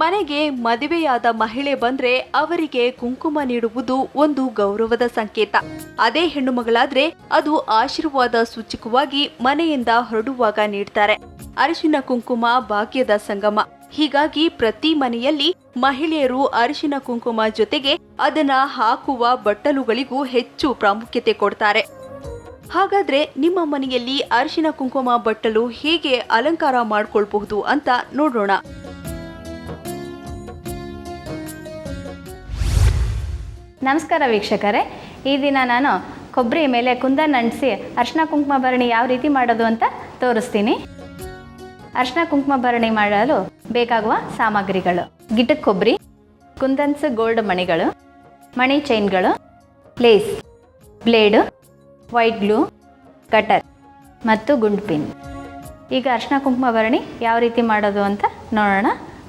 ಮನೆಗೆ ಮದುವೆಯಾದ ಮಹಿಳೆ ಬಂದ್ರೆ ಅವರಿಗೆ ಕುಂಕುಮ ನೀಡುವುದು ಒಂದು ಗೌರವದ ಸಂಕೇತ. ಅದೇ ಹೆಣ್ಣು ಮಗಳಾದ್ರೆ ಅದು ಆಶೀರ್ವಾದ ಸೂಚಕವಾಗಿ ಮನೆಯಿಂದ ಹೊರಡುವಾಗ ನೀಡ್ತಾರೆ. ಅರಿಶಿನ ಕುಂಕುಮ ಭಾಗ್ಯದ ಸಂಗಮ. ಹೀಗಾಗಿ ಪ್ರತಿ ಮನೆಯಲ್ಲಿ ಮಹಿಳೆಯರು ಅರಿಶಿನ ಕುಂಕುಮ ಜೊತೆಗೆ ಅದನ್ನ ಹಾಕುವ ಬಟ್ಟಲುಗಳಿಗೂ ಹೆಚ್ಚು ಪ್ರಾಮುಖ್ಯತೆ ಕೊಡ್ತಾರೆ. ಹಾಗಾದ್ರೆ ನಿಮ್ಮ ಮನೆಯಲ್ಲಿ ಅರಿಶಿನ ಕುಂಕುಮ ಬಟ್ಟಲು ಹೇಗೆ ಅಲಂಕಾರ ಮಾಡ್ಕೊಳ್ಬಹುದು ಅಂತ ನೋಡೋಣ. ನಮಸ್ಕಾರ ವೀಕ್ಷಕರೇ. ಈ ದಿನ ನಾನು ಕೊಬ್ಬರಿ ಮೇಲೆ ಕುಂದನ್ ಅಂಟಿಸಿ ಅರ್ಶಿನ ಕುಂಕುಮ ಭರಣಿ ಯಾವ ರೀತಿ ಮಾಡೋದು ಅಂತ ತೋರಿಸ್ತೀನಿ. ಅರ್ಶಿನ ಕುಂಕುಮ ಭರಣಿ ಮಾಡಲು ಬೇಕಾಗುವ ಸಾಮಗ್ರಿಗಳು. ಗಿಟಕ್ ಕೊಬ್ಬರಿ, ಕುಂದನ್ಸ್ ಗೋಲ್ಡ್ ಮಣಿಗಳು, ಮಣಿ ಚೈನ್ಗಳು, place, blade, white glue, cutter ಮತ್ತು ಗುಂಡ್ ಪಿನ್. ಈಗ ಅರ್ಶಿನ ಕುಂಕುಮ ಭರಣಿ ಯಾವ ರೀತಿ ಮಾಡೋದು ಅಂತ ನೋಡೋಣ.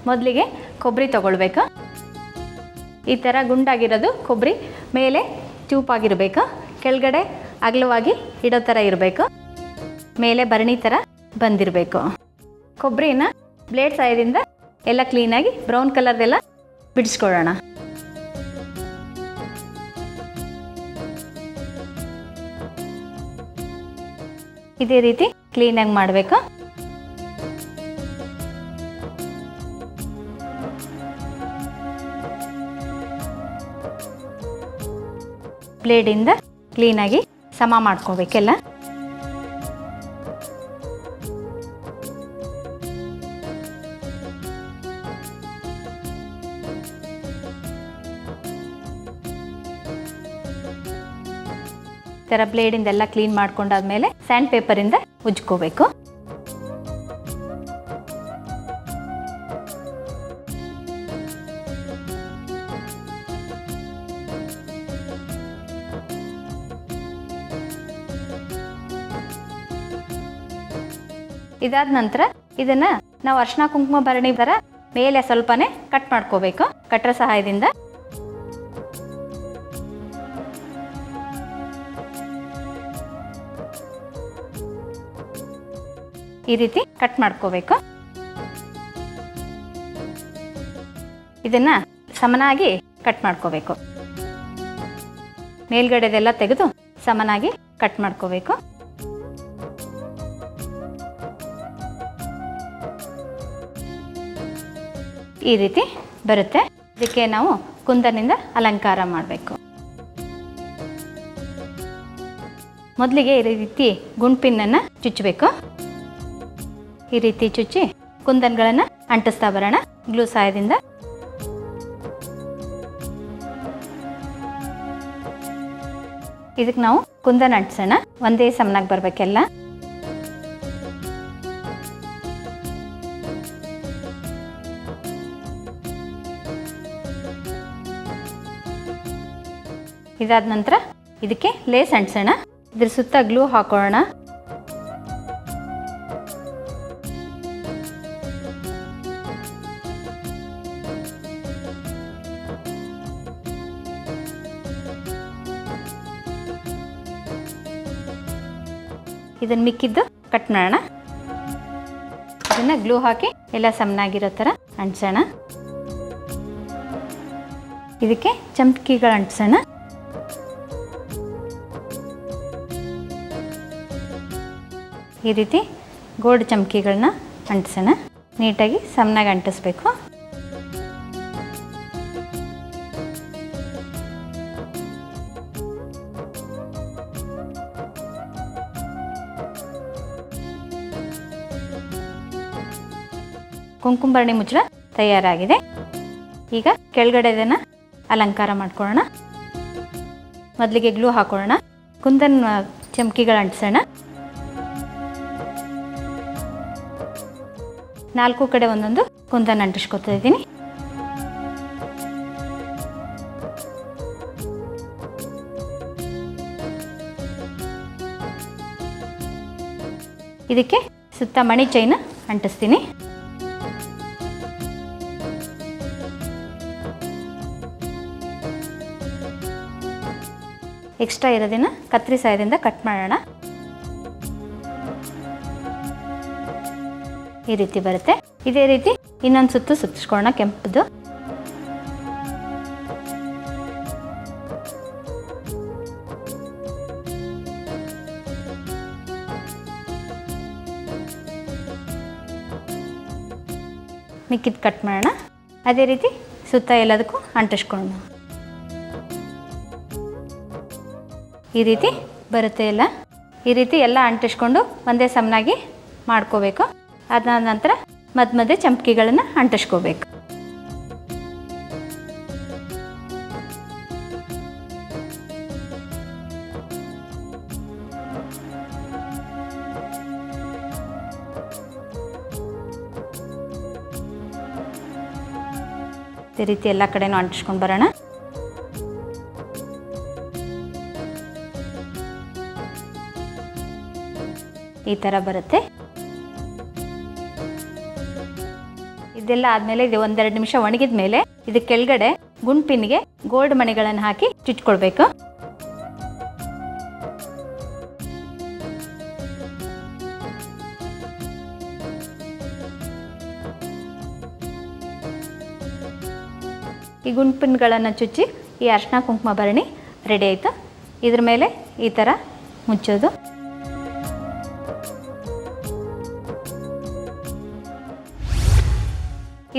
ಮೊದಲಿಗೆ ಕೊಬ್ಬರಿ ತಗೊಳ್ಬೇಕು. ಈ ಥರ ಗುಂಡಾಗಿರೋದು ಕೊಬ್ಬರಿ ಮೇಲೆ ಚೂಪಾಗಿರಬೇಕು ಕೆಳಗಡೆ ಅಗಲವಾಗಿ ಇಡೋ ಥರ ಇರಬೇಕು. ಮೇಲೆ ಭರಣಿ ಥರ ಬಂದಿರಬೇಕು. ಕೊಬ್ಬರಿನ ಬ್ಲೇಡ್ ಸಹಾಯದಿಂದ ಎಲ್ಲ ಕ್ಲೀನಾಗಿ ಬ್ರೌನ್ ಕಲರ್ದೆಲ್ಲ ಬಿಡಿಸ್ಕೊಳ್ಳೋಣ. ಇದೇ ರೀತಿ ಕ್ಲೀನಾಗಿ ಮಾಡಬೇಕು. ಬ್ಲೇಡಿಂದ ಕ್ಲೀನಾಗಿ ಸಮ ಮಾಡ್ಕೋಬೇಕೆಲ್ಲ? ಥರ ಬ್ಲೇಡಿಂದೆಲ್ಲ ಕ್ಲೀನ್ ಮಾಡ್ಕೊಂಡಾದ್ಮೇಲೆ ಸ್ಯಾಂಡ್ ಪೇಪರಿಂದ ಉಜ್ಕೋಬೇಕು. ಇದಾದ ನಂತರ ಇದನ್ನ ನಾವು ಅರ್ಶಿನ ಕುಂಕುಮ ಭರಣಿ ಥರ ಮೇಲೆ ಸ್ವಲ್ಪನೇ ಕಟ್ ಮಾಡ್ಕೋಬೇಕು. ಕಟ್ರ ಸಹಾಯದಿಂದ. ಈ ರೀತಿ ಕಟ್ ಮಾಡ್ಕೋಬೇಕು. ಇದನ್ನ ಸಮನಾಗಿ ಕಟ್ ಮಾಡ್ಕೋಬೇಕು. ಮೇಲ್ಗಡೆದೆಲ್ಲ ತೆಗೆದು ಸಮನಾಗಿ ಕಟ್ ಮಾಡ್ಕೋಬೇಕು. ಈ ರೀತಿ ಬರುತ್ತೆ. ಇದಕ್ಕೆ ನಾವು ಕುಂದನಿಂದ ಅಲಂಕಾರ ಮಾಡಬೇಕು. ಮೊದಲಿಗೆ ಈ ರೀತಿ ಗುಂಡ್ಪಿನ್ನನ್ನು ಚುಚ್ಚಬೇಕು ಈ ರೀತಿ ಚುಚ್ಚಿ ಕುಂದನ್ಗಳನ್ನು ಅಂಟಿಸ್ತಾ ಬರೋಣ. ಗ್ಲೂ ಸಹಾಯದಿಂದ. ಇದಕ್ಕೆ ನಾವು ಕುಂದನ್ ಅಂಟಿಸೋಣ. ಒಂದೇ ಸಮನಾಗಿ ಬರಬೇಕೆಲ್ಲ. ಇದಾದ ನಂತರ ಇದಕ್ಕೆ ಲೇಸ್ ಅಂಟಿಸೋಣ. ಇದ್ರ ಸುತ್ತ ಗ್ಲೂ ಹಾಕೋಣ. ಇದನ್ನು ಮಿಕ್ಕಿದ್ದು ಕಟ್ ಮಾಡೋಣ. ಇದನ್ನು ಗ್ಲೂ ಹಾಕಿ ಎಲ್ಲ ಸಮನಾಗಿರೋ ಥರ ಅಂಟಿಸೋಣ. ಇದಕ್ಕೆ ಚಮಕಿಗಳು ಅಂಟಿಸೋಣ. ಈ ರೀತಿ ಗೋಲ್ಡ್ ಚಮಕಿಗಳನ್ನ ಅಂಟಿಸೋಣ. ನೀಟಾಗಿ ಸಮನಾಗಿ ಅಂಟಿಸ್ಬೇಕು. ಕುಂಕುಂಬರಣಿ ಮುಚ್ಚಳ ತಯಾರಾಗಿದೆ. ಈಗ ಕೆಳಗಡೆದನ್ನು ಅಲಂಕಾರ ಮಾಡ್ಕೊಳ್ಳೋಣ. ಮೊದಲಿಗೆ ಗ್ಲೂ ಹಾಕೊಳ್ಳೋಣ. ಕುಂದನ್ ಚಮಕಿಗಳು ಅಂಟಿಸೋಣ. ನಾಲ್ಕು ಕಡೆ ಒಂದೊಂದು ಕುಂದನ್ ಅಂಟಿಸ್ಕೊತಾ ಇದ್ದೀನಿ. ಇದಕ್ಕೆ ಸುತ್ತ ಮಣಿ ಚೈನ್ ಅಂಟಿಸ್ತೀನಿ. ಎಕ್ಸ್ಟ್ರಾ ಇರೋದನ್ನ ಕತ್ರಿ ಸಹಾಯದಿಂದ ಕಟ್ ಮಾಡೋಣ. ಈ ರೀತಿ ಬರುತ್ತೆ. ಇದೇ ರೀತಿ ಇನ್ನೊಂದು ಸುತ್ತು ಸುತ್ತಿಸ್ಕೊಳ್ಳೋಣ ಕೆಂಪದು. ಮಿಕ್ಕಿದ್ ಕಟ್ ಮಾಡೋಣ. ಅದೇ ರೀತಿ ಸುತ್ತ ಎಲ್ಲದಕ್ಕೂ ಅಂಟಿಸ್ಕೊಳ್ಳೋಣ. ಈ ರೀತಿ ಬರುತ್ತೆ ಎಲ್ಲ. ಈ ರೀತಿ ಎಲ್ಲ ಅಂಟಿಸ್ಕೊಂಡು ಒಂದೇ ಸಮನಾಗಿ ಮಾಡ್ಕೋಬೇಕು. ಅದಾದ ನಂತರ ಮಧ್ಯ ಮಧ್ಯೆ ಚಮಕಿಗಳನ್ನು ಅಂಟಿಸ್ಕೋಬೇಕು. ಈ ರೀತಿ ಎಲ್ಲ ಕಡೆನೂ ಅಂಟಿಸ್ಕೊಂಡು ಬರೋಣ. ಈ ಥರ ಬರುತ್ತೆ. ಇದೆಲ್ಲ ಆದಮೇಲೆ ಇದು ಒಂದೆರಡು ನಿಮಿಷ ಒಣಗಿದ ಮೇಲೆ ಇದು ಕೆಳಗಡೆ ಗುಂಡ್ಪಿನ್ಗೆ ಗೋಲ್ಡ್ ಮಣಿಗಳನ್ನು ಹಾಕಿ ಚುಚ್ಕೊಳ್ಬೇಕು. ಈ ಗುಂಪಿನ್ಗಳನ್ನು ಚುಚ್ಚಿ ಈ ಅರ್ಶಿನ ಕುಂಕುಮ ಭರಣಿ ರೆಡಿ ಆಯಿತು. ಇದ್ರ ಮೇಲೆ ಈ ಥರ ಮುಚ್ಚೋದು.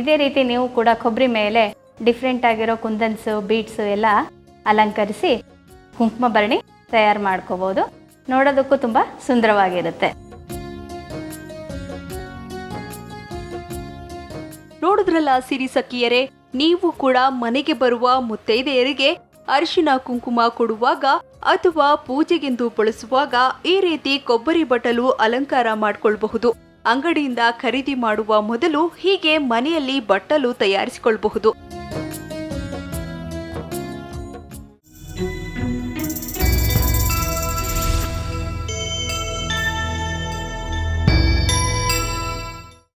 ಇದೇ ರೀತಿ ನೀವು ಕೂಡ ಕೊಬ್ಬರಿ ಮೇಲೆ ಡಿಫ್ರೆಂಟ್ ಆಗಿರೋ ಕುಂದನ್ಸು ಬೀಟ್ಸು ಎಲ್ಲ ಅಲಂಕರಿಸಿ ಕುಂಕುಮ ಭರಣಿ ತಯಾರು ಮಾಡ್ಕೋಬೋದು. ನೋಡೋದಕ್ಕೂ ತುಂಬ ಸುಂದರವಾಗಿರುತ್ತೆ. ನೋಡಿದ್ರಲ್ಲ ಸಿರಿ ಸಖಿಯರೇ, ನೀವು ಕೂಡ ಮನೆಗೆ ಬರುವ ಮುತ್ತೈದೆಯರಿಗೆ ಅರಿಶಿನ ಕುಂಕುಮ ಕೊಡುವಾಗ ಅಥವಾ ಪೂಜೆಗೆಂದು ಬಳಸುವಾಗ ಈ ರೀತಿ ಕೊಬ್ಬರಿ ಬಟ್ಟಲು ಅಲಂಕಾರ ಮಾಡ್ಕೊಳ್ಬಹುದು. ಅಂಗಡಿಯಿಂದ ಖರೀದಿ ಮಾಡುವ ಮೊದಲು ಹೀಗೆ ಮನೆಯಲ್ಲಿ ಬಟ್ಟಲು ತಯಾರಿಸಿಕೊಳ್ಳಬಹುದು